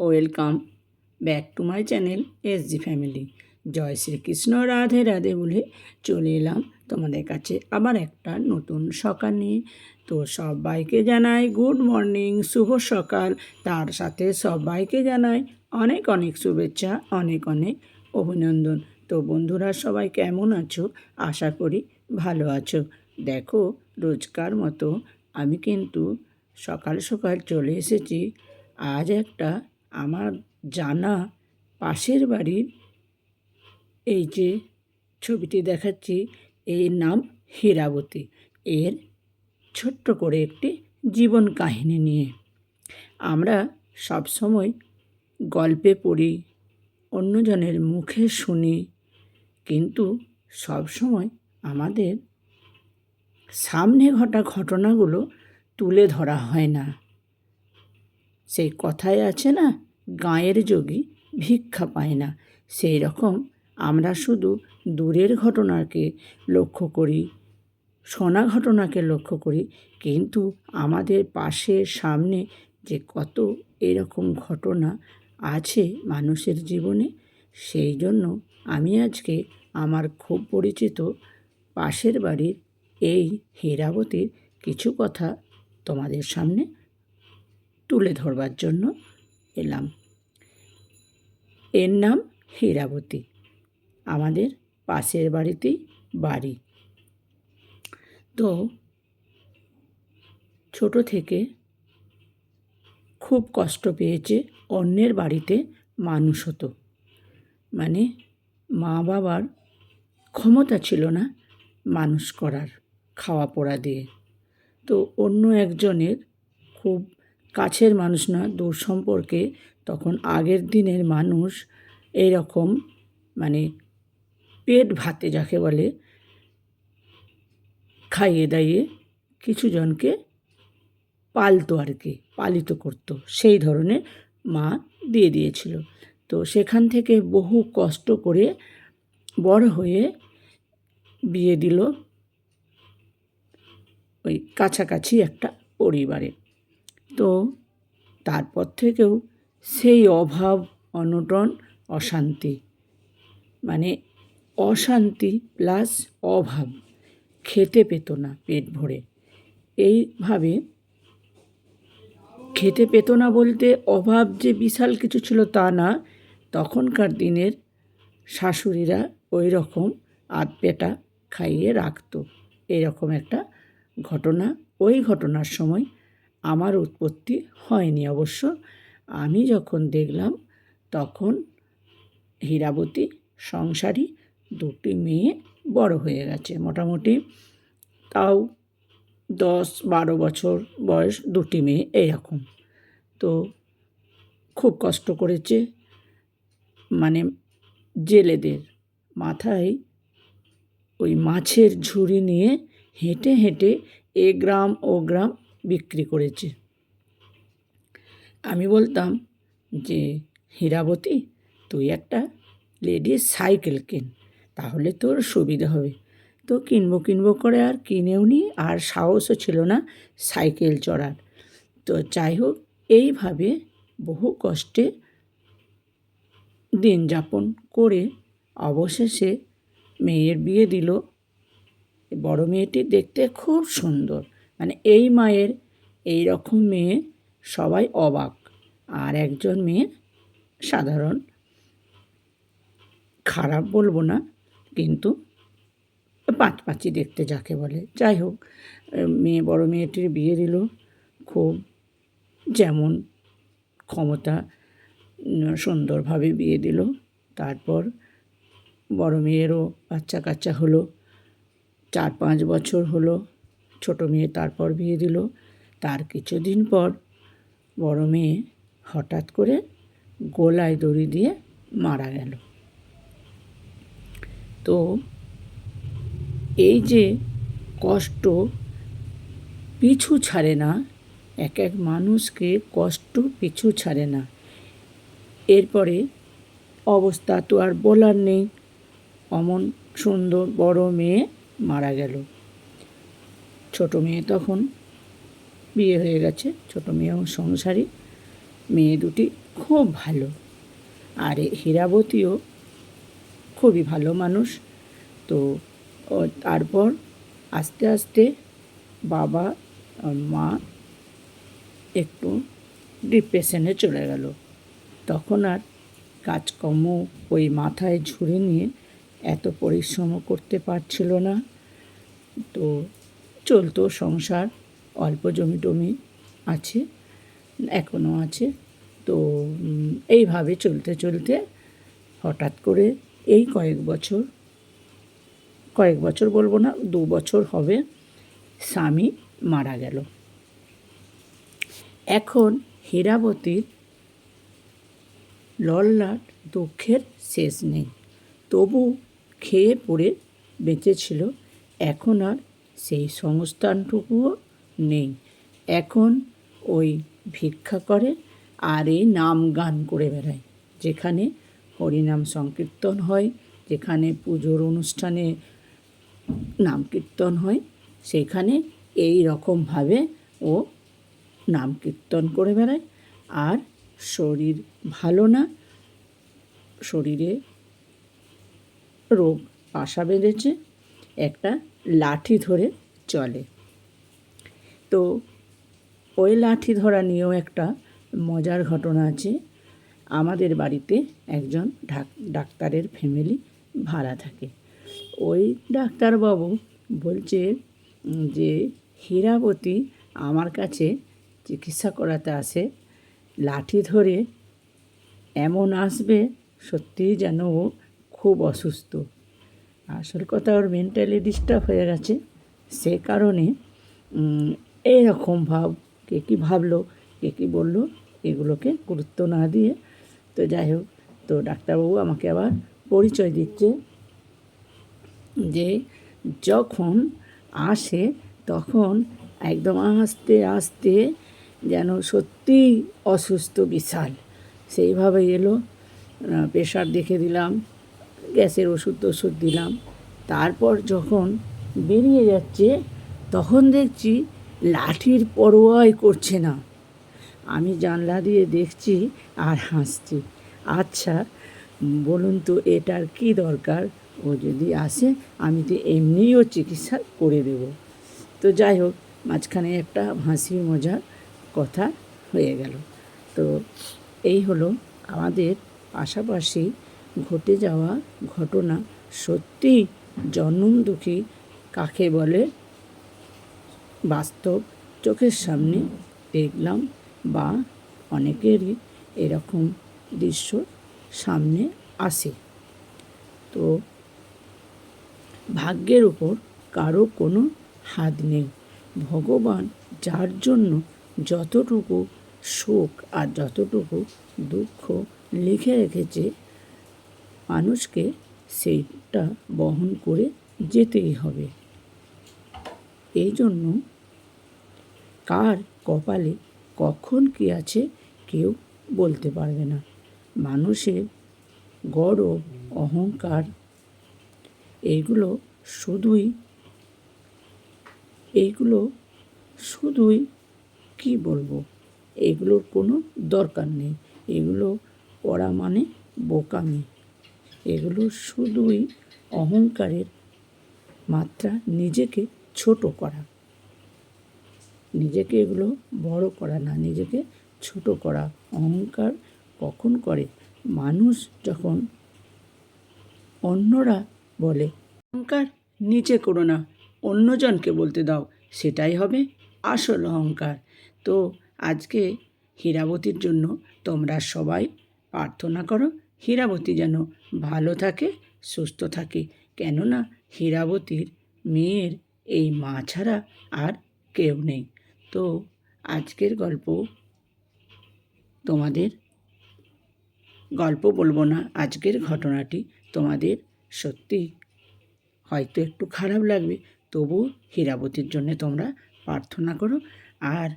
Welcome back to my channel S G family. জয় শ্রীকৃষ্ণ, রাধে রাধে বলে চলে এলাম তোমাদের কাছে আবার একটা নতুন সকাল নিয়ে। তো সবাইকে জানাই গুড মর্নিং, শুভ সকাল। তার সাথে সবাইকে জানাই অনেক অনেক শুভেচ্ছা, অনেক অনেক অভিনন্দন। তো বন্ধুরা, সবাই কেমন আছো? আশা করি ভালো আছো। দেখো, রোজকার মতো আমি কিন্তু সকাল সকাল চলে এসেছি। আজ একটা আমার জানা পাশের বাড়ির এই যে ছবিটি দেখাচ্ছি, এর নাম হীরাবতী। এর ছোট্ট করে একটি জীবন কাহিনী নিয়ে। আমরা সব সময় গল্পে পড়ি, অন্যজনের মুখে শুনি, কিন্তু সব সময় আমাদের সামনে ঘটা ঘটনাগুলো তুলে ধরা হয় না। সেই কথায় আছে না, গাঁয়ের যোগী ভিক্ষা পায় না। সেই রকম আমরা শুধু দূরের ঘটনাকে লক্ষ্য করি, শোনা ঘটনাকে লক্ষ্য করি, কিন্তু আমাদের পাশে সামনে যে কত এরকম ঘটনা আছে মানুষের জীবনে, সেই জন্য আমি আজকে আমার খুব পরিচিত পাশের বাড়ির এই হীরাবতীর কিছু কথা তোমাদের সামনে তুলে ধরবার জন্য এলাম। এর নাম হীরাবতী। আমাদের পাশের বাড়িতেই বাড়ি। তো ছোট থেকে খুব কষ্ট পেয়েছে অন্যের বাড়িতে মানুষ হতো। মানে মা বাবার ক্ষমতা ছিল না মানুষ করার খাওয়া পড়া দিয়ে। তো অন্য একজনের খুব কাছের মানুষ না দূর সম্পর্কে। তখন আগের দিনের মানুষ এই রকম মানে পেট ভাতে যাকে বলে, খাইয়ে দাইয়ে কিছু জনকে পালতো আর কি, পালিত করতো। সেই ধরনের মা দিয়ে দিয়েছিল। তো সেখান থেকে বহু কষ্ট করে বড় হয়ে বিয়ে দিল ওই কাছাকাছি একটা পরিবারে। তো তারপর থেকেও সেই অভাব, অনটন, অশান্তি। মানে অশান্তি প্লাস অভাব খেতে পেত না পেট ভরে। এইভাবে খেতে পেত না বলতে অভাব যে বিশাল কিছু ছিল তা না। তখনকার দিনের শাশুড়িরা ওই রকম আধপেটা খাইয়ে রাখতো। এরকম একটা ঘটনা। ওই ঘটনার সময় আমার উৎপত্তি হয়নি অবশ্য। আমি যখন দেখলাম, তখন হীরাবতী সংসারী দুটি মেয়ে বড় হয়ে গেছে। মোটামুটি তাও দশ বারো বছর বয়স দুটি মেয়ে এইরকম তো খুব কষ্ট করেছে মানে জেলেদের মাথায় ওই মাছের ঝুড়ি নিয়ে হেঁটে হেঁটে এ গ্রাম ও গ্রাম বিক্রি করেছে। আমি বলতাম যে, হীরাবতী, তুই একটা লেডিস সাইকেল কেন? তাহলে তোর সুবিধা হবে। তো কিনবো কিনবো করে আর কিনেও নি, আর সাহসও ছিল না সাইকেল চড়ার। তো যাই হোক, এইভাবে বহু কষ্টে দিন যাপন করে অবশেষে মেয়ের বিয়ে দিল। বড় মেয়েটি দেখতে খুব সুন্দর। মানে এই মায়ের এই রকম মেয়ে সবাই অবাক। আর একজন মেয়ে সাধারণ। খারাপ বলব না, কিন্তু পাঁচ পাঁচি দেখতে যাকে বলে। যাই হোক, মেয়ে, বড় মেয়েটির বিয়ে দিল। খুব যেমন ক্ষমতা সুন্দরভাবে বিয়ে দিল। তারপর বড় মেয়েরও বাচ্চা কাচ্চা হলো চার পাঁচ বছর হলো। ছোটো মেয়ে তারপর বিয়ে দিল। তার কিছুদিন পর বড় মেয়ে হঠাৎ করে গোলায় দড়ি দিয়ে মারা গেল। তো এই যে কষ্ট পিছু ছাড়ে না, এক এক মানুষকে কষ্ট পিছু ছাড়ে না। এরপরে অবস্থা তো আর বলার নেই। অমন সুন্দর বড় মেয়ে মারা গেল। ছোট মেয়ে তখন বিয়ে হয়ে গেছে। ছোট মেয়েও সংসারী। মেয়ে দুটি খুব ভালো। আর হীরাবতীও খুবই ভালো মানুষ। তো তারপর আস্তে আস্তে বাবা আর মা একটু ডিপ্রেশনে চলে গেল। তখন আর কাজকর্ম ওই মাথায় ঝুড়ে নিয়ে এত পরিশ্রম করতে পারছিল না। তো চলতো সংসার, অল্প জমি টমি আছে এখনও আছে। তো এইভাবে চলতে চলতে হঠাৎ করে এই কয়েক বছর কয়েক বছর বলব না, দু বছর হবে স্বামী মারা গেল। এখন হীরাবতীর লল্লাট দুঃখের শেষ নেই। তবু খেয়ে পড়ে বেঁচেছিল এখন আর সেই সংস্থানটুকুও নেই। এখন ওই ভিক্ষা করে আর এই নাম গান করে বেড়ায়, যেখানে হরিনাম সংকীর্তন হয়, যেখানে পুজোর অনুষ্ঠানে নাম কীর্তন হয়, সেখানে এই রকমভাবে ও নাম কীর্তন করে বেড়ায়। আর শরীর ভালো না, শরীরে রোগ আশা বেঁধেছে একটা লাঠি ধরে চলে। তো ওই লাঠি ধরা নিয়েও একটা মজার ঘটনা আছে। আমাদের বাড়িতে একজন ডাক্তারের ফ্যামিলি ভাড়া থাকে। ওই ডাক্তারবাবু বলছে যে হীরাবতী আমার কাছে চিকিৎসা করাতে আসে। লাঠি ধরে এমন আসবে সত্যিই যেন ও খুব অসুস্থ। আসল কথা ওর মেন্টালি ডিস্টার্ব হয়ে গেছে। সে কারণে এইরকম ভাব, কে কী ভাবলো, কে কী বলল, এগুলোকে গুরুত্ব না দিয়ে। তো যাই হোক, তো ডাক্তারবাবু আমাকে আবার পরিচয় দিচ্ছে যে, যখন আসে, তখন একদম আস্তে আস্তে যেন সত্যি অসুস্থ বিশাল। সেইভাবে এলো প্রেশার দেখে দিলাম। গ্যাসের ওষুধ টষুধ দিলাম। তারপর যখন বেরিয়ে যাচ্ছে, তখন দেখছি লাঠির পরোয়াই করছে না। আমি জানলা দিয়ে দেখছি আর হাসছি। আচ্ছা বলুন তো এটার কি দরকার? ও যদি আসে, আমি তো এমনিও চিকিৎসা করে দেব। তো যাই হোক, মাঝখানে একটা হাসি মজার কথা হয়ে গেল। তো এই হলো আমাদের পাশাপাশি ঘটে যাওয়া ঘটনা সত্যি জন্ম দুঃখী কাকে বলে? বাস্তব চোখের সামনে দেখলাম বা অনেকেরই এরকম দৃশ্য সামনে আসে। তো ভাগ্যের উপর কারও কোনো হাত নেই। ভগবান যার জন্য যতটুকু সুখ আর যতটুকু দুঃখ লিখে রেখেছে মানুষকে সেইটা বহন করে যেতেই হবে। এই জন্য কার কপালে কখন কী আছে কেউ বলতে পারবে না। মানুষের গর্ব অহংকার এইগুলো শুধুই এইগুলো শুধুই কি বলব? এগুলোর কোনো দরকার নেই। এগুলো করা মানে বোকামি। এগুলো শুধুই অহংকারের মাত্রা নিজেকে ছোট করা। নিজেকে এগুলো বড় করা না, নিজেকে ছোট করা। অহংকার কখন করে? মানুষ যখন অন্যরা বলে, অহংকার নিচে করো না, অন্যজনকে বলতে দাও। সেটাই হবে আসল অহংকার। তো আজকে হীরাবতীর জন্য তোমরা সবাই প্রার্থনা করো। হীরাবতী যেন ভালো থাকে, সুস্থ থাকে। কেননা হীরাবতীর মেয়ের এই মা ছাড়া আর কেউ নেই। তো আজকের গল্প তোমাদের, গল্প বলব না, আজকের ঘটনাটি তোমাদের সত্যি হয়তো একটু খারাপ লাগবে, তবু হীরাবতীর জন্য তোমরা প্রার্থনা করো। আর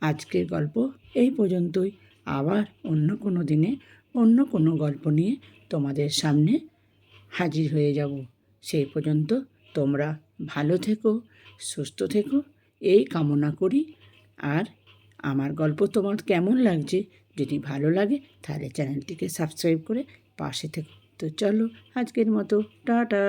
আজকের গল্প এই পর্যন্তই। আবার অন্য কোনো দিনে অন্য কোনো গল্প নিয়ে তোমাদের সামনে হাজির হয়ে যাব। সেই পর্যন্ত তোমরা ভালো থেকো, সুস্থ থেকো, এই কামনা করি। আর আমার গল্প তোমার কেমন লাগছে যদি ভালো লাগে তাহলে চ্যানেলটিকে সাবস্ক্রাইব করে পাশে থেকো। তো চলো আজকের মতো, টাটা।